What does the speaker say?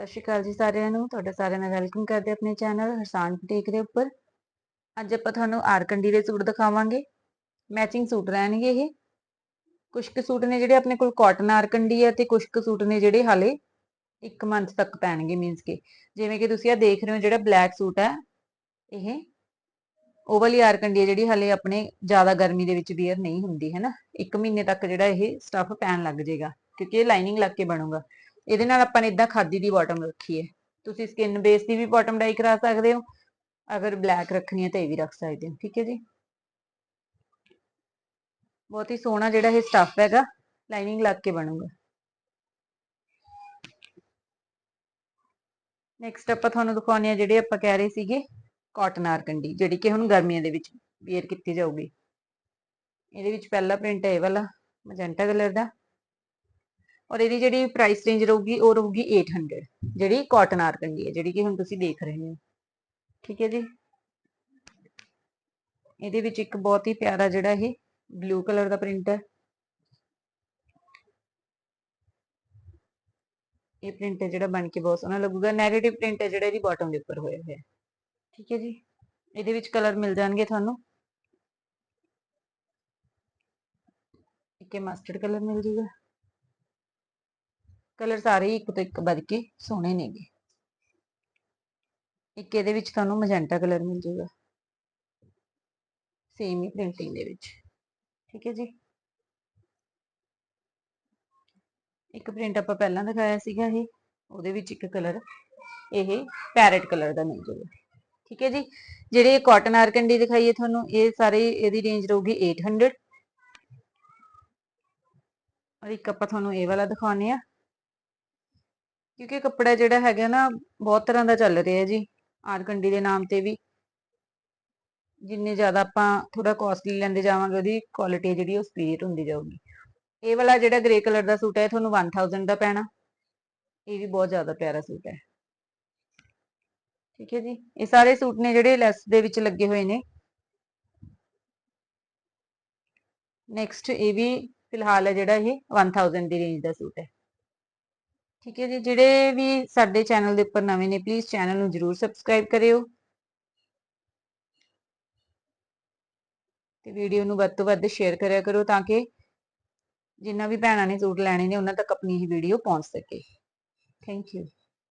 ਸਤਿ ਸ਼੍ਰੀ ਅਕਾਲ ਜੀ ਸਾਰਿਆਂ ਨੂੰ, ਤੁਹਾਡਾ ਸਾਰਿਆਂ ਦਾ ਵੈਲਕਮ ਕਰਦੇ ਆਪਣੇ ਚੈਨਲ ਹਰਸਾਨ ਬੁਟੀਕ ਦੇ ਉੱਪਰ। ਅੱਜ ਆਪਾਂ ਤੁਹਾਨੂੰ ਆਰਕੰਡੀ ਦੇ ਸੂਟ ਦਿਖਾਵਾਂਗੇ। ਮੈਚਿੰਗ ਸੂਟ ਰਹਿਣਗੇ ਇਹ। ਕੁਝ ਕੁ ਸੂਟ ਨੇ ਜਿਹੜੇ ਆਪਣੇ ਕੋਲ ਕਾਟਨ ਆਰਕੰਡੀ ਹੈ ਤੇ ਕੁਝ ਕੁ ਸੂਟ ਨੇ ਜਿਹੜੇ ਹਾਲੇ 1 ਮੰਥ ਤੱਕ ਪੈਣਗੇ ਮੀਨਸ ਕਿ। ਜਿਵੇਂ ਕਿ ਤੁਸੀਂ ਆ ਦੇਖ ਰਹੇ ਹੋ ਜਿਹੜਾ ਬਲੈਕ ਸੂਟ ਹੈ ਇਹ। ਉਹ ਵਾਲੀ ਆਰਕੰਡੀ ਹੈ ਜਿਹੜੀ ਹਾਲੇ ਆਪਣੇ ਜ਼ਿਆਦਾ ਗਰਮੀ ਦੇ ਵਿੱਚ ਵੀਅਰ ਨਹੀਂ ਹੁੰਦੀ ਹੈ ਨਾ 1 ਮਹੀਨੇ ਤੱਕ ਜਿਹੜਾ ਇਹ ਸਟਫ ਪੈਣ ਲੱਗ ਜਾਏਗਾ, ਕਿਉਂਕਿ ਇਹ ਲਾਈਨਿੰਗ ਲੱਗ ਕੇ ਬਣੂਗਾ। ਇਹਦੇ ਨਾਲ ਆਪਾਂ ਨੇ ਇਦਾਂ ਖਾਦੀ ਦੀ ਬਾਟਮ ਰੱਖੀ ਹੈ। ਤੁਸੀਂ ਸਕਿਨ ਬੇਸ ਦੀ ਵੀ ਬਾਟਮ ਡਾਈ ਕਰਾ ਸਕਦੇ ਹੋ। ਅਗਰ ਬਲੈਕ ਰੱਖਣੀ ਹੈ ਤਾਂ ਇਹ ਵੀ ਰੱਖ ਸਕਦੇ ਹੋ। ਠੀਕ ਹੈ ਜੀ? ਬਹੁਤ ਹੀ ਸੋਹਣਾ ਜਿਹੜਾ ਇਹ ਸਟਫ ਹੈਗਾ ਲਾਈਨਿੰਗ ਲੱਗ ਕੇ ਬਣੂਗਾ। ਨੈਕਸਟ ਆਪਾਂ ਤੁਹਾਨੂੰ ਦਿਖਾਉਣੇ ਆ ਜਿਹੜੇ ਆਪਾਂ ਕਹਿ ਰਹੇ ਸੀਗੇ ਕਾਟਨ ਆਰਕੰਡੀ ਜਿਹੜੀ ਕਿ ਹੁਣ ਗਰਮੀਆਂ ਦੇ ਵਿੱਚ ਵੇਅਰ ਕੀਤੀ ਜਾਊਗੀ। ਇਹਦੇ ਵਿੱਚ ਪਹਿਲਾ ਪ੍ਰਿੰਟ ਹੈ ਇਹ ਵਾਲਾ ਮੈਜੈਂਟਾ ਕਲਰ ਦਾ। ਔਰ ਇਹਦੀ ਜਿਹੜੀ ਪ੍ਰਾਈਸ ਰੇਂਜ ਰਹੂਗੀ, ਉਹ ਰਹੂਗੀ 800 ਜਿਹੜੀ ਕਾਟਨ ਆਰਕੰਡੀ ਹੈ, ਜਿਹੜੀ ਕਿ ਹੁਣ ਤੁਸੀਂ ਦੇਖ ਰਹੇ ਹੋ। ਠੀਕ ਹੈ ਜੀ? ਇਹਦੇ ਵਿੱਚ ਇੱਕ ਬਹੁਤ ਹੀ ਪਿਆਰਾ ਜਿਹੜਾ ਇਹ ਬਲੂ ਕਲਰ ਦਾ ਪ੍ਰਿੰਟ ਹੈ। ਇਹ ਪ੍ਰਿੰਟ ਹੈ ਜਿਹੜਾ ਬਣ ਕੇ ਬਹੁਤ ਸੋਹਣਾ ਲੱਗੂਗਾ। ਨੈਗੇਟਿਵ ਪ੍ਰਿੰਟ ਹੈ ਜਿਹੜਾ ਇਹਦੀ ਬਾਟਮ ਦੇ ਉੱਪਰ ਹੋਇਆ ਹੋਇਆ ਹੈ। ਠੀਕ ਹੈ ਜੀ? ਇਹਦੇ ਵਿੱਚ ਕਲਰ ਮਿਲ ਜਾਣਗੇ ਤੁਹਾਨੂੰ। ਇੱਕ ਇਹ ਮਸਟਰਡ ਕਲਰ ਮਿਲ ਜੂਗਾ। ਕਲਰ ਸਾਰੇ ਇੱਕ ਤੋਂ ਇੱਕ ਵੱਧ ਕੇ ਸੋਹਣੇ ਨੇਗੇ। ਇੱਕ ਇਹਦੇ ਵਿੱਚ ਤੁਹਾਨੂੰ ਮੈਜੈਂਟਾ ਕਲਰ ਮਿਲ ਜੂਗਾ। ਸੇਮ ਹੀ ਪ੍ਰਿੰਟਿੰਗ ਦੇ ਵਿੱਚ। ਠੀਕ ਹੈ ਜੀ? ਇੱਕ ਪ੍ਰਿੰਟ ਆਪਾਂ ਪਹਿਲਾਂ ਦਿਖਾਇਆ ਸੀਗਾ ਇਹ, ਉਹਦੇ ਵਿੱਚ ਇੱਕ ਕਲਰ, ਇਹ ਪੈਰਟ ਕਲਰ ਦਾ ਮਿਲ ਜੂਗਾ। ਠੀਕ ਹੈ ਜੀ? ਜਿਹੜੇ ਕਾਟਨ ਆਰਕੰਡੀ ਦਿਖਾਈਏ ਤੁਹਾਨੂੰ, ਇਹ ਸਾਰੇ ਇਹਦੀ ਰੇਂਜ ਰਹੂਗੀ 800 ਔਰ ਇੱਕ ਆਪਾਂ ਤੁਹਾਨੂੰ ਇਹ ਵਾਲਾ ਦਿਖਾਉਣੇ ਆ ਕਿਉਂਕਿ ਕੱਪੜਾ ਜਿਹੜਾ ਹੈਗਾ ਨਾ, ਬਹੁਤ ਤਰ੍ਹਾਂ ਦਾ ਚੱਲ ਰਿਹਾ ਜੀ ਆਰਕੰਡੀ ਦੇ ਨਾਮ ਤੇ ਵੀ। ਜਿੰਨੇ ਜ਼ਿਆਦਾ ਆਪਾਂ ਥੋੜਾ ਕਾਸਟਲੀ ਲੈਂਦੇ ਜਾਵਾਂਗੇ, ਉਹਦੀ ਕੁਆਲਿਟੀ ਜਿਹੜੀ ਉਹ ਸਪੀਡ ਹੁੰਦੀ ਜਾਊਗੀ। ਇਹ ਵਾਲਾ ਜਿਹੜਾ ਗ੍ਰੇ ਕਲਰ ਦਾ ਸੂਟ ਹੈ ਤੁਹਾਨੂੰ 1000 ਦਾ ਪੈਣਾ। ਇਹ ਵੀ ਬਹੁਤ ਜ਼ਿਆਦਾ ਪਿਆਰਾ ਸੂਟ ਹੈ। ਠੀਕ ਹੈ ਜੀ? ਇਹ ਸਾਰੇ ਸੂਟ ਨੇ ਜਿਹੜੇ ਲੈਸ ਦੇ ਵਿੱਚ ਲੱਗੇ ਹੋਏ ਨੇ। ਨੈਕਸਟ ਇਹ ਵੀ ਫਿਲਹਾਲ ਹੈ ਜਿਹੜਾ ਇਹ 1000 ਦੀ ਰੇਂਜ ਦਾ ਸੂਟ ਹੈ। ਠੀਕ ਹੈ ਜੀ, ਜਿਹੜੇ ਵੀ ਸਾਡੇ ਚੈਨਲ ਦੇ ਉੱਪਰ ਨਵੇਂ ਨੇ ਪਲੀਜ਼ ਚੈਨਲ ਨੂੰ ਜਰੂਰ ਸਬਸਕ੍ਰਾਈਬ ਕਰਿਓ। ਤੇ ਵੀਡੀਓ ਨੂੰ ਵੱਧ ਤੋਂ ਵੱਧ ਸ਼ੇਅਰ ਕਰਿਆ ਕਰੋ ਤਾਂ ਕਿ ਜਿੰਨਾ ਵੀ ਭੈਣਾਂ ਨੇ ਸੂਟ ਲੈਣੇ ਨੇ, ਉਹਨਾਂ ਤੱਕ ਆਪਣੀ ਹੀ ਵੀਡੀਓ ਪਹੁੰਚ ਸਕੇ। Thank you